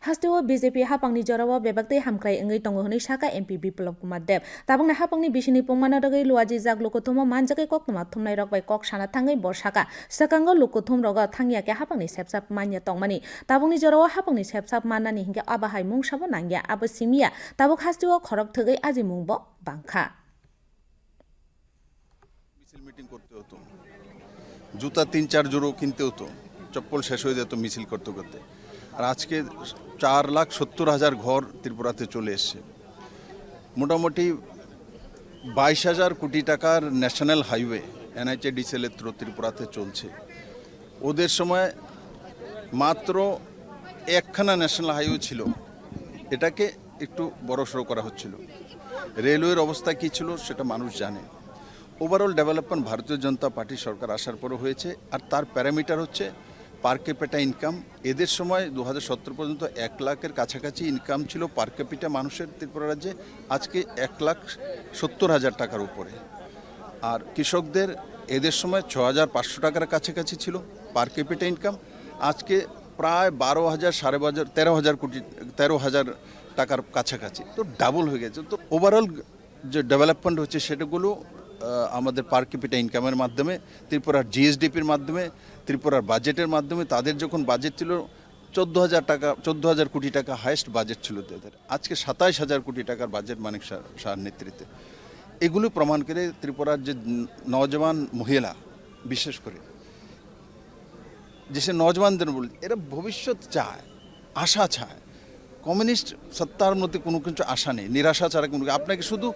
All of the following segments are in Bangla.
BJP hapangni jorawa bebakte hamkrai engai tongo honi saka MP Biplop Kumar Dev. Tabangna hapangni bisini pongmana dagai luaji jak lokotomo manjakai koktoma thumnai rok bai kok sana thangai bor saka. Sakango lokothom roga thangya ke hapangni sepsap manya tongmani. Tabungni jorawa hapangni sepsap manani hingke abahai mung sabo nangya abo simia. Tabuk hasteo খরক থেকে আজি মুংব বাংখা মিটিং করতে হতো জুতা তিন চার জোড়ো কিনতে হতো চপ্পল শেষ হয়ে যেত মিছিল করতে করতে আর আজকে চার লাখ সত্তর হাজার ঘর ত্রিপুরাতে চলে এসছে। মোটামুটি বাইশ হাজার কোটি টাকার ন্যাশনাল হাইওয়ে এনএইচএডিসিএলের থ্রু ত্রিপুরাতে চলছে। ওদের সময় মাত্র একখানা ন্যাশনাল হাইওয়ে ছিল। এটাকে একটু বড়সড় করা হচ্ছিল। রেলওয়ের অবস্থা কী ছিল সেটা মানুষ জানে। ওভারঅল ডেভেলপমেন্ট ভারতীয় জনতা পার্টি সরকার আসার পরে হয়েছে, আর তার প্যারামিটার হচ্ছে পার ক্যাপিটা ইনকাম এদের সময় দু হাজার সতেরো পর্যন্ত এক লাখের কাছাকাছি ইনকাম ছিল পার ক্যাপিটা মানুষের ত্রিপুরা রাজ্যে, আজকে এক লাখ সত্তর হাজার টাকার উপরে। আর কৃষকদের এদের সময় ছ হাজার পাঁচশো টাকার কাছাকাছি ছিল পার ক্যাপিটা ইনকাম আজকে প্রায় বারো হাজার সাড়ে বাজার তেরো হাজার কোটি তেরো হাজার টাকার কাছাকাছি। তো ডাবল হয়ে গেছে। তো ওভারঅল যে ডেভেলপমেন্ট হচ্ছে সেটাগুলো আমাদের পার ক্যাপিটা ইনকামের মাধ্যমে, ত্রিপুরার জিএসডিপির মাধ্যমে, ত্রিপুরার বাজেটের মাধ্যমে তাদের যখন বাজেট ছিল চোদ্দ হাজার টাকা চোদ্দ হাজার কোটি টাকা হায়েস্ট বাজেট ছিল তাদের। আজকে সাতাইশ হাজার কোটি টাকার বাজেট মানিক শাহ, শাহর নেতৃত্বে। এগুলো প্রমাণ করে ত্রিপুরার যে নজওয়ান মহিলা, বিশেষ করে, যে সে নজওয়ানদের বল, এরা ভবিষ্যৎ চায়, আশা চায়। কমিউনিস্ট সত্তার মধ্যে কোনো কিছু আশা নেই, নিরাশা ছাড়া কোনো আপনাকে শুধু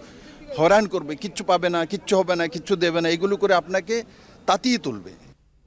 হয়রান করবে, কিচ্ছু পাবে না, কিচ্ছু হবে না, কিচ্ছু দেবে না, এগুলো করে আপনাকে তাতিয়ে তুলবে।